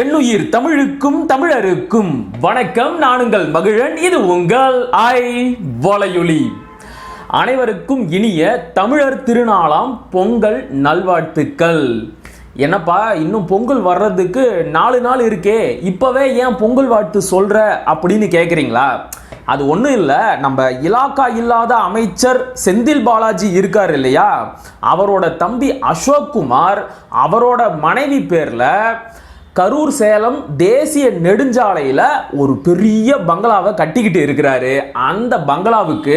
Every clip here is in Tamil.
என்னுயிர் தமிழுக்கும் தமிழருக்கும் வணக்கம். நான் உங்கள் மகிழன் இது உங்கள் ஐ வலையொலி. அனைவருக்கும் இனிய தமிழர் திருநாளாம் பொங்கல் நல்வாழ்த்துக்கள். என்னப்பா இன்னும் பொங்கல் வர்றதுக்கு நாலு நாள் இருக்கே. இப்போவே ஏன் பொங்கல் வாழ்த்து சொல்கிற அப்படின்னு கேட்குறீங்களா அது ஒன்றும் இல்லை. நம்ம இலாக்கா இல்லாத அமைச்சர் செந்தில் பாலாஜி இருக்கார் இல்லையா? அவரோட தம்பி அசோக் குமார் அவரோட மனைவி பேரில் கரூர் சேலம் தேசிய நெடுஞ்சாலையில் ஒரு பெரிய பங்களாவை கட்டிக்கிட்டு இருக்கிறாரு. அந்த பங்களாவுக்கு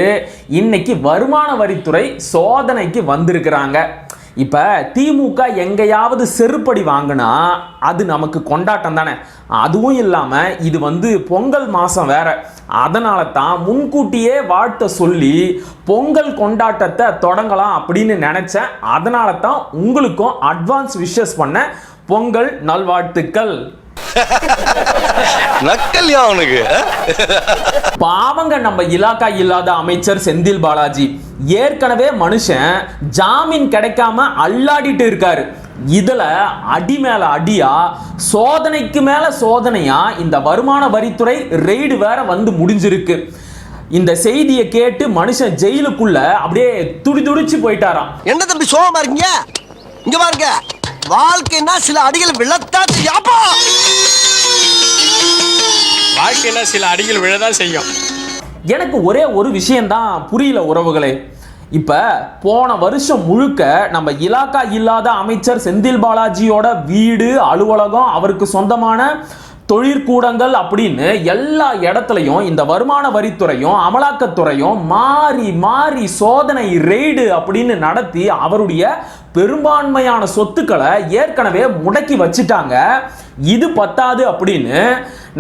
இன்னைக்கு வருமான வரித்துறை சோதனைக்கு வந்திருக்கிறாங்க. இப்போ திமுக எங்கேயாவது செருப்படி வாங்கினா அது நமக்கு கொண்டாட்டம் தானே. அதுவும் இல்லாமல் இது வந்து பொங்கல் மாதம் வேற. அதனால தான் முன்கூட்டியே வாழ்த்த சொல்லி பொங்கல் கொண்டாட்டத்தை தொடங்கலாம் அப்படின்னு நினச்சேன். அதனால தான் உங்களுக்கும் அட்வான்ஸ் விஷஸ் பண்ண பொங்கல் நல்வாழ்த்துக்கள். நக்கல்யா அவனுக்கு பாவங்க நம்ம இலாக்கா இல்லாத அமைச்சர் செந்தில் பாலாஜி. ஏற்கனவே மனுஷன் ஜாமீன் கிடைக்காம அல்லாடிட்டு இருக்காரு. இதுல அடி மேல அடியா சோதனைக்கு மேல சோதனையா இந்த வருமான வரித்துறை ரெய்டு வேற வந்து முடிஞ்சிருக்கு. இந்த செய்தியை கேட்டு மனுஷன் ஜெயிலுக்குள்ள அப்படியே துடி துடிச்சு போயிட்டாராம். என்ன தம்பி சோகமா இருக்கீங்க? இங்க பாருங்க வாழ்க்கைன்னா சில அடிகள் விழத்தான் யாப்பா வாழ்க்கையில சில அடிகள் விழதான் செய்யும். எனக்கு ஒரே ஒரு விஷயம்தான் புரியல உறவுகளே. இப்ப போன வருஷம் முழுக்க நம்ம இலாக்கா இல்லாத அமைச்சர் செந்தில் பாலாஜியோட வீடு அலுவலகம் அவருக்கு சொந்தமான தொழிற்கூடங்கள் அப்படின்னு எல்லா இடத்துலையும் இந்த வருமான வரித்துறையும் அமலாக்கத்துறையும் மாறி மாறி சோதனை ரெய்டு அப்படின்னு நடத்தி அவருடைய பெரும்பான்மையான சொத்துக்களை ஏற்கனவே முடக்கி வச்சுட்டாங்க. இது பத்தாது அப்படின்னு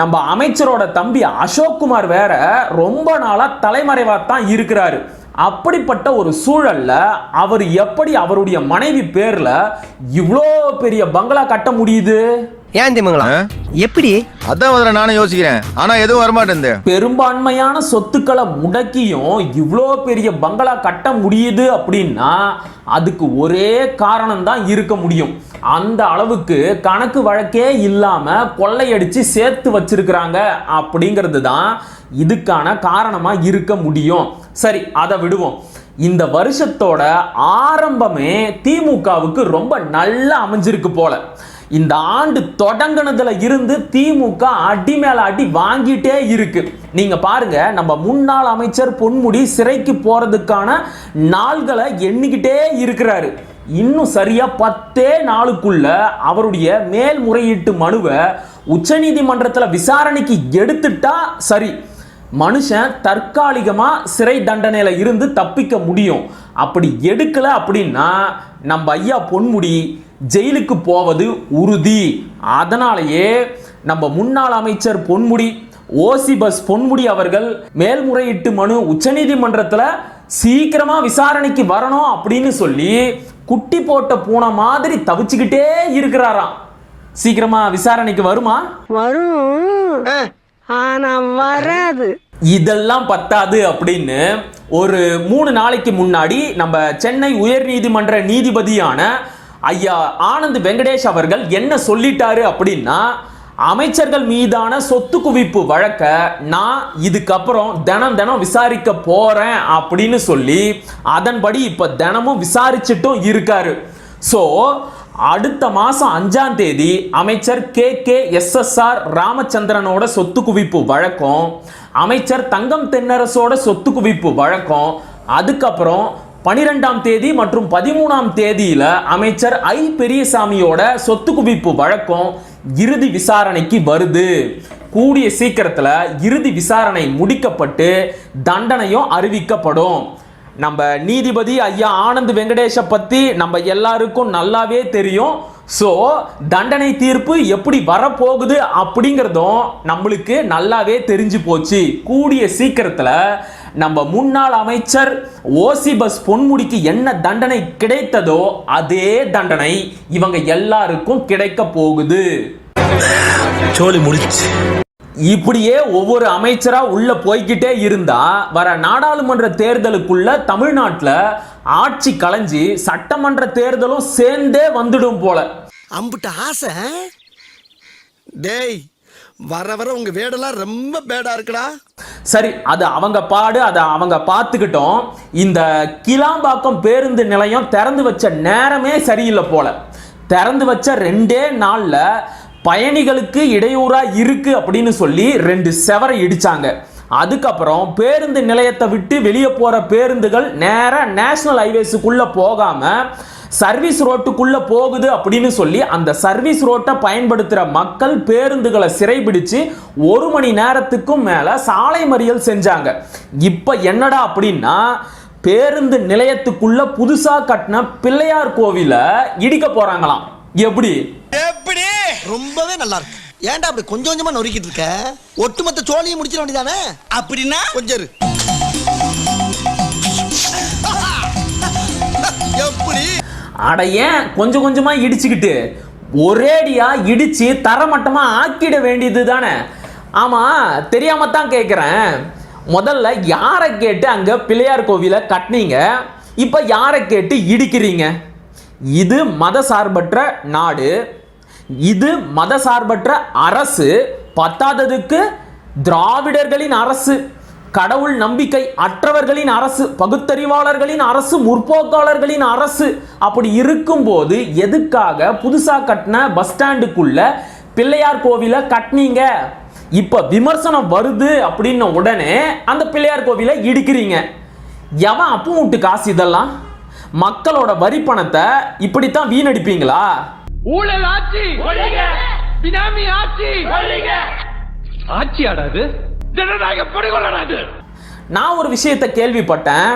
நம்ம அமைச்சரோட தம்பி அசோக்குமார் வேற ரொம்ப நாளா தலைமறைவா தான் இருக்கிறாரு. அப்படிப்பட்ட ஒரு சூழல்ல அவர் எப்படி அவருடைய மனைவி பேர்ல இவ்வளோ பெரிய பங்களா கட்ட முடியுது? ஏன் திமுங்களா எப்படி? அதான் முதல்ல நானும் யோசிக்கிறேன். ஆனா எதுவும் வரமாட்டேன் பெரும்பான்மையான சொத்துக்களை முடக்கியும் இவ்வளோ பெரிய பங்களா கட்ட முடியுது அப்படின்னா அதுக்கு ஒரே காரணம் தான் இருக்க முடியும். அந்த அளவுக்கு கணக்கு வழக்கே இல்லாம கொள்ளையடிச்சு சேர்த்து வச்சிருக்கிறாங்க அப்படிங்கிறது தான் இதுக்கான காரணமா இருக்க முடியும். சரி அதை விடுவோம். இந்த வருஷத்தோட ஆரம்பமே திமுகவுக்கு ரொம்ப நல்லா அமைஞ்சிருக்கு போல. இந்த ஆண்டு தொடங்கினதுல இருந்து திமுக அடி மேல அடி வாங்கிட்டே இருக்கு. நீங்க பாருங்க நம்ம முன்னாள் அமைச்சர் பொன்முடி சிறைக்கு போறதுக்கான நாள்களை எண்ணிக்கிட்டே இருக்கிறாரு. இன்னும் சரியா பத்தே நாளுக்குள்ள அவருடைய மேல்முறையீட்டு மனுவை உச்சநீதிமன்றத்தில் விசாரணைக்கு எடுத்துட்டா சரி. மனுஷன் தற்காலிகமாக சிறை தண்டனையில் இருந்து தப்பிக்க முடியும். அப்படி எடுக்கலை அப்படின்னா நம்ம ஐயா பொன்முடி ஜெயிலுக்கு போவது உறுதி. அதனாலேயே நம்ம முன்னாள் அமைச்சர் பொன்முடி ஓசி பஸ் பொன்முடி அவர்கள் மேல்முறையீட்டு மனு உச்சநீதிமன்றத்தில் சீக்கிரமா விசாரணைக்கு வரணும் அப்படின்னு சொல்லி குட்டி போட்ட பூனை மாதிரி தவிச்சுக்கிட்டே இருக்கிறாராம். சீக்கிரமா விசாரணைக்கு வருமா? வரும். ஆனா வராது. இதெல்லாம் பத்தாது அப்படின்னு ஒரு மூணு நாளைக்கு முன்னாடி நம்ம சென்னை உயர்நீதிமன்ற நீதிபதியான ஐயா ஆனந்த் வெங்கடேஷ் அவர்கள் என்ன சொல்லிட்டாரு அப்படின்னா அமைச்சர்கள் மீதான சொத்து குவிப்பு வழக்க நான் இதுக்கப்புறம் தினம் தினம் விசாரிக்க போறேன் அப்படின்னு சொல்லி அதன்படி இப்ப தினமும் விசாரிச்சுட்டும் இருக்காரு. ஸோ அடுத்த மாசம் அஞ்சாம் தேதி அமைச்சர் கே கே எஸ்எஸ்ஆர் ராமச்சந்திரனோட சொத்து குவிப்பு வழக்கம் அமைச்சர் தங்கம் தென்னரசோட சொத்து குவிப்பு வழக்கம் அதுக்கப்புறம் பனிரெண்டாம் தேதி மற்றும் பதிமூணாம் தேதியில அமைச்சர் ஐ பெரியசாமியோட சொத்து குவிப்பு வழக்கம் இறுதி விசாரணைக்கு வருது. கூடிய சீக்கிரத்தில் இறுதி விசாரணை முடிக்கப்பட்டு தண்டனையும் அறிவிக்கப்படும். நம்ம நீதிபதி ஐயா ஆனந்த் வெங்கடேஷை பத்தி நம்ம எல்லாருக்கும் நல்லாவே தெரியும். ஸோ தண்டனை தீர்ப்பு எப்படி வரப்போகுது அப்படிங்கிறதும் நம்மளுக்கு நல்லாவே தெரிஞ்சு போச்சு. கூடிய சீக்கிரத்தில் நம்ம முன்னாள் அமைச்சர் ஓசி பஸ் பொன்முடிக்கு என்ன தண்டனை கிடைத்ததோ அதே தண்டனை இவங்க எல்லாருக்கும் கிடைக்க போகுது. சோழி முடிச்சு இப்படியே ஒவ்வொரு அமைச்சரா உள்ள போய்கிட்டே இருந்தா வர நாடாளுமன்ற தேர்தலுக்குள்ள தமிழ்நாட்டுல ஆட்சி கலைஞ்சு சட்டமன்ற தேர்தலும் சேர்ந்தே வந்துடும் போல. அம்புட்ட ஆசை டேய் வர வர உங்க வேடெல்லாம் ரொம்ப பேடா இருக்குடா. சரி அது அவங்க பாடு அதை அவங்க பார்த்துக்கிட்டோம் இந்த கிளாம்பாக்கம் பேருந்து நிலையம் திறந்து வச்ச நேரமே சரியில்லை போல. திறந்து வச்ச ரெண்டே நாள்ல பயணிகளுக்கு இடையூறா இருக்கு அப்படின்னு சொல்லி ரெண்டு செவரை இடிச்சாங்க. அதுக்கப்புறம் பேருந்து நிலையத்தை விட்டு வெளியே போற பேருந்துகள் நேராக நேஷனல் ஹைவேஸுக்குள்ள போகாம சர்வீஸ் ரோட்டுக்குள்ள போகுது அப்படின்னு சொல்லி அந்த சர்வீஸ் ரோட்டை பயன்படுத்துகிற மக்கள் பேருந்துகளை சிறைபிடிச்சு ஒரு மணி நேரத்துக்கும் மேலே சாலை மறியல் செஞ்சாங்க. இப்போ என்னடா அப்படின்னா பேருந்து நிலையத்துக்குள்ள புதுசாக கட்டின பிள்ளையார் கோவிலை இடிக்க போறாங்களாம். எப்படி? ரொம்பவே நல்லா இருக்கு. ஏன்டா அப்படி கொஞ்சம் கொஞ்சமா நொறுக்கிட்டு இருக்க? ஒட்டுமொத்த சோழியை முடிச்சிட வேண்டியதானே? அப்படின்னா? கொஞ்சம் இரு. எப்படி? அட ஏன்? கொஞ்சம் கொஞ்சமா இடிச்சுக்கிட்டு. ஒரேடியா இடிச்சு தரமட்டமா ஆக்கிட வேண்டியது தானே ஆமா தெரியாம தான் கேட்குறேன் முதல்ல யாரை கேட்டு அங்க பிள்ளையார் கோவிலை கட்டினீங்க? இப்போ யாரை கேட்டு இடிக்கிறீங்க? இது மதசார்பற்ற நாடு. இது மதசார்பற்ற அரசு பத்தாததுக்கு திராவிடர்களின் அரசு கடவுள் நம்பிக்கை அற்றவர்களின் அரசு பகுத்தறிவாளர்களின் அரசு முற்போக்காளர்களின் அரசு. அப்படி இருக்கும்போது எதுக்காக புதுசாக கட்டின பஸ் ஸ்டாண்டுக்குள்ள பிள்ளையார் கோவிலை கட்டினீங்க? இப்ப விமர்சனம் வருது அப்படின்ன உடனே அந்த பிள்ளையார் கோவிலை இடிக்கிறீங்க. எவன் அப்பு விட்டு காசு இதெல்லாம்? மக்களோட வரி பணத்தை இப்படித்தான் வீணடிப்பீங்களா? ஊழல் ஆட்சி! பினாமி ஆட்சி! ஆட்சி ஆடாது ஜனநாயக படுகொலாடாது நான் ஒரு விஷயத்தை கேள்விப்பட்டேன்.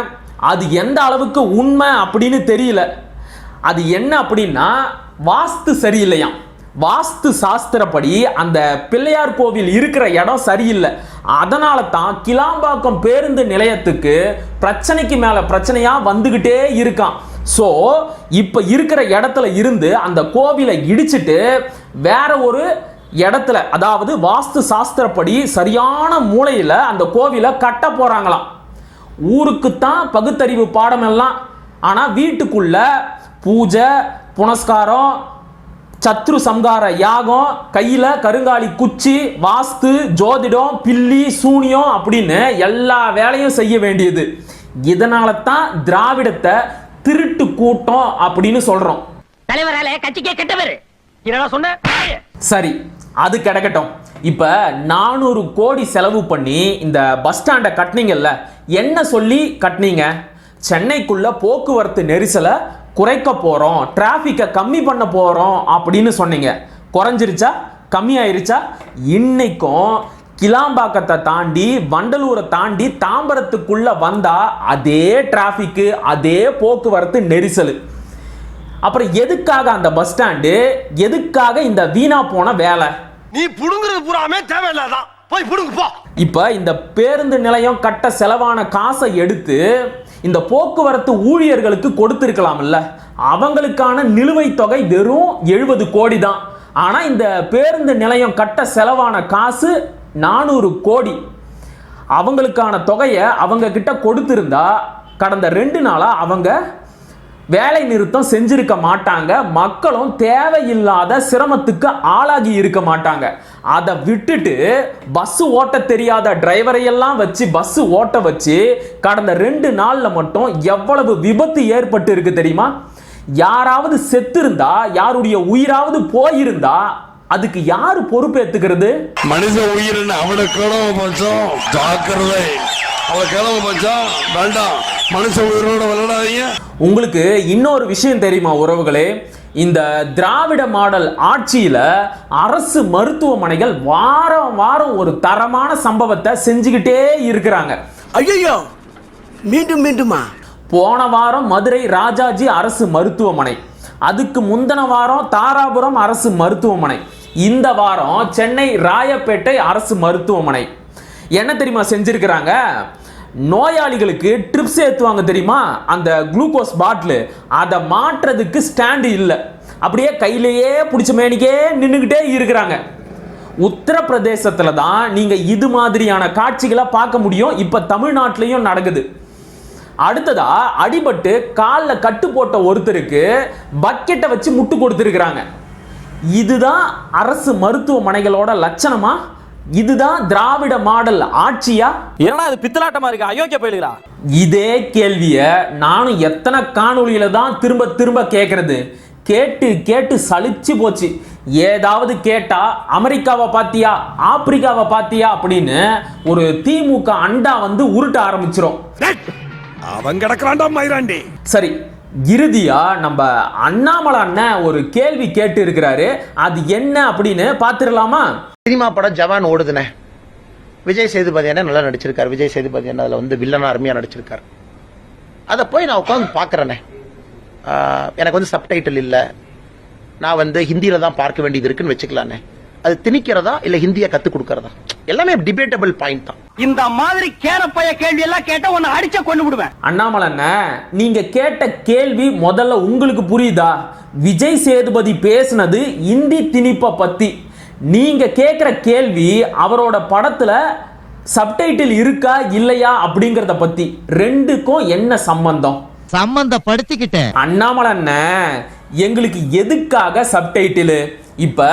அது எந்த அளவுக்கு உண்மை அப்படின்னு தெரியல. அது என்ன அப்படின்னா வாஸ்து சரியில்லையாம். வாஸ்து சாஸ்திரப்படி அந்த பிள்ளையார் கோவில் இருக்கிற இடம் சரியில்லை. அதனால தான் கிளாம்பாக்கம் பேருந்து நிலையத்துக்கு பிரச்சனைக்கு மேல பிரச்சனையா வந்துகிட்டே இருக்கான் ஸோ இப்போ இருக்கிற இடத்துல இருந்து அந்த கோவிலை இடிச்சிட்டு வேற ஒரு இடத்துல அதாவது வாஸ்து சாஸ்திரப்படி சரியான மூலையில் அந்த கோவிலை கட்ட போகிறாங்களாம் ஊருக்குத்தான் பகுத்தறிவு பாடம் எல்லாம். ஆனால் வீட்டுக்குள்ள பூஜை புனஸ்காரம் சத்ரு சம்கார யாகம் கையில் கருங்காலி குச்சி வாஸ்து ஜோதிடம் பில்லி சூனியம் அப்படின்னு எல்லா வேலையும் செய்ய வேண்டியது. இதனால தான் திராவிடத்தை திருட்டு கூட்டம் அப்படின்னு சொல்றோம். தலைவரால கட்சிக்கே கெட்டவர். சொன்ன? சரி அது கிடக்கட்டும். இப்ப நானூறு கோடி செலவு பண்ணி இந்த பஸ் ஸ்டாண்டை கட்டினீங்கல்ல என்ன சொல்லி கட்டினீங்க? சென்னைக்குள்ள போக்குவரத்து நெரிசலை குறைக்க போறோம் டிராஃபிக்கை கம்மி பண்ண போறோம் அப்படின்னு சொன்னீங்க. குறைஞ்சிருச்சா? கம்மி ஆயிருச்சா இன்னைக்கும் கிளாம்பாக்கத்தை தாண்டி வண்டலூரை தாண்டி தாம்பரத்துக்குள்ள வந்தா அதே டிராஃபிக்கு அதே போக்குவரத்து நெரிசல். அப்புறம் எதுக்காக அந்த பஸ் ஸ்டாண்டு எதுக்காக இந்த வீணா போன வேலை? நீ புடுங்குறது பூராமே தேவையில்லாதான். போய் புடுங்கு போ. இப்போ இந்த பேருந்து நிலையம் கட்ட செலவான காசை எடுத்து இந்த போக்குவரத்து ஊழியர்களுக்கு கொடுத்துருக்கலாம்ல. அவங்களுக்கான நிலுவைத் தொகை வெறும் எழுபது கோடி தான் ஆனால் இந்த பேருந்து நிலையம் கட்ட செலவான காசு நானூறு கோடி. அவங்களுக்கான தொகையை அவங்க கிட்ட கொடுத்திருந்தா கடந்த ரெண்டு நாளாக அவங்க வேலை நிறுத்தம் செஞ்சிருக்க மாட்டாங்க. மக்களும் தேவையில்லாத சிரமத்துக்கு ஆளாகி இருக்க மாட்டாங்க. அதை விட்டுட்டு பஸ் ஓட்ட தெரியாத டிரைவரையெல்லாம் வச்சு பஸ் ஓட்ட வச்சு கடந்த ரெண்டு நாளில் மட்டும் எவ்வளவு விபத்து ஏற்பட்டு இருக்கு தெரியுமா? யாராவது செத்திருந்தா யாருடைய உயிராவது போயிருந்தா அதுக்கு யாரு பொறுப்பேத்துக்கிறது? மனித உயிரின் அவனை கிளம்ப பஞ்சம் ஜாக்கிரதை. அவன் கிளம்ப பஞ்சம் வேண்டாம். மனுஷ உயிரோட விளையாடாதீங்க. உங்களுக்கு இன்னொரு விஷயம் தெரியுமா உறவுகளே? இந்த திராவிட மாடல் ஆட்சியில அரசு மருத்துவமனைகள் வாரம் வாரம் ஒரு தரமான சம்பவத்தை செஞ்சுக்கிட்டே இருக்கிறாங்க. ஐயோ மீண்டும் மீண்டுமா? போன வாரம் மதுரை ராஜாஜி அரசு மருத்துவமனை. அதுக்கு முந்தின வாரம் தாராபுரம் அரசு மருத்துவமனை. இந்த வாரம் சென்னை ராயப்பேட்டை அரசு மருத்துவமனை. என்ன தெரியுமா செஞ்சிருக்கிறாங்க? நோயாளிகளுக்கு ட்ரிப்ஸ் ஏற்றுவாங்க தெரியுமா? அந்த குளுக்கோஸ் பாட்டில் அதை மாற்றுறதுக்கு ஸ்டாண்டு இல்லை. அப்படியே கையிலேயே பிடிச்ச மேனிக்கே நின்றுக்கிட்டே இருக்கிறாங்க. உத்தரப்பிரதேசத்தில் தான் நீங்கள் இது மாதிரியான காட்சிகளை பார்க்க முடியும். இப்போ தமிழ்நாட்டிலையும் நடக்குது. அடுத்ததா அடிபட்டு காலில் கட்டு போட்ட ஒருத்தருக்கு பக்கெட்டை வச்சு முட்டு கொடுத்துருக்குறாங்க. இதுதான் அரசு மருத்துவமனைகளோட லட்சணமா? இதுதான் திராவிட மாடல் ஆட்சியா? என்னடா இது பித்தலாட்டமா இருக்கு? அயோக்கிய போயிடுறா இதே கேள்விய நானும் எத்தனை காணொளியில தான் திரும்ப திரும்ப கேட்கறது கேட்டு கேட்டு சலிச்சு போச்சு. ஏதாவது கேட்டா அமெரிக்காவை பாத்தியா ஆப்பிரிக்காவை பாத்தியா அப்படின்னு ஒரு திமுக அண்டா வந்து உருட்ட ஆரம்பிச்சிரும். அவன் கிடக்குறான்டா மயிராண்டி. சரி இறுதியாக நம்ம அண்ணாமலை அண்ணன் ஒரு கேள்வி கேட்டு இருக்கிறாரு அது என்ன அப்படின்னு பார்த்துடலாமா? சினிமா படம் ஜவான் ஓடுதுனே விஜய் சேதுபதி என்ன நல்லா நடிச்சிருக்காரு. விஜய் சேதுபதி என்ன அதில் வந்து வில்லனா அருமையாக நடிச்சிருக்காரு. அதை போய் நான் உட்காந்து பார்க்குறேனே எனக்கு வந்து சப்டைட்டில் இல்லை. நான் வந்து ஹிந்தியில் தான் பார்க்க வேண்டியது இருக்குன்னு வச்சுக்கலானே அது திணிக்கிறதா இல்லை ஹிந்தியை கற்றுக் கொடுக்கறதா? எல்லாமே டிபேட்டபிள் பாயிண்ட் தான். இந்த மாதிரி கேரப்பைய கேள்வி எல்லாம் கேட்டா உன்னை அடிச்ச கொண்டு விடுவேன். அண்ணாமலை அண்ணன் நீங்க கேட்ட கேள்வி முதல்ல உங்களுக்கு புரியுதா? விஜய் சேதுபதி பேசுனது இந்தி திணிப்பை பத்தி. நீங்க கேட்குற கேள்வி அவரோட படத்துல சப்டைட்டில் இருக்கா இல்லையா அப்படிங்கறத பத்தி. ரெண்டுக்கும் என்ன சம்பந்தம்? சம்பந்தப்படுத்திக்கிட்டேன். அண்ணாமலை அண்ணன் எங்களுக்கு எதுக்காக சப்டைட்டிலு இப்ப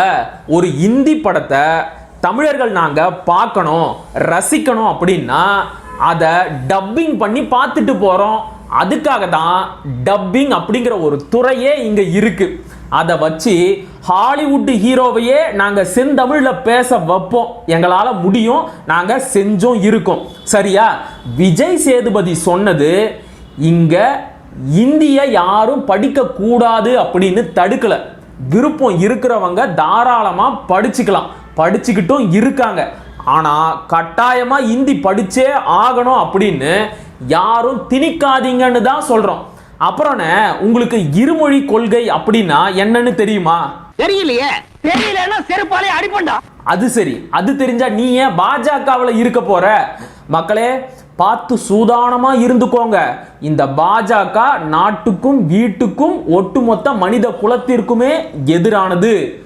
ஒரு இந்தி படத்தை தமிழர்கள் நாங்கள் பார்க்கணும் ரசிக்கணும் அப்படின்னா அதை டப்பிங் பண்ணி பார்த்துட்டு போகிறோம் அதுக்காக தான் டப்பிங் அப்படிங்கிற ஒரு துறையே இங்கே இருக்கு. அதை வச்சு ஹாலிவுட் ஹீரோவையே நாங்கள் செந்தமிழில் பேச வைப்போம். எங்களால் முடியும் நாங்கள் செஞ்சோம் இருக்கோம். சரியா? விஜய் சேதுபதி சொன்னது இங்கே இந்திய யாரும் படிக்கக்கூடாது அப்படின்னு தடுக்கலை. விருப்பம் இருக்கிறவங்க தாராளமாக படிச்சுக்கலாம். படிச்சுக்கிட்டும் இருக்காங்க. ஆனா கட்டாயமா இந்தி படிச்சே ஆகணும் அப்படின்னு யாரும் திணிக்காதீங்கன்னு தான் சொல்றோம். அப்புறம்ண்ணே உங்களுக்கு இருமொழி கொள்கை அப்படின்னா என்னன்னு தெரியுமா? தெரியலையே. தெரியலன்னா செருப்பாலே அடிப்பண்டா. அது சரி. அது தெரிஞ்சா நீ ஏன் பாஜகவில் இருக்க போற? மக்களே பார்த்து சூதானமா இருந்துக்கோங்க. இந்த பாஜக நாட்டுக்கும் வீட்டுக்கும் ஒட்டுமொத்த மனித குலத்திற்குமே எதிரானது.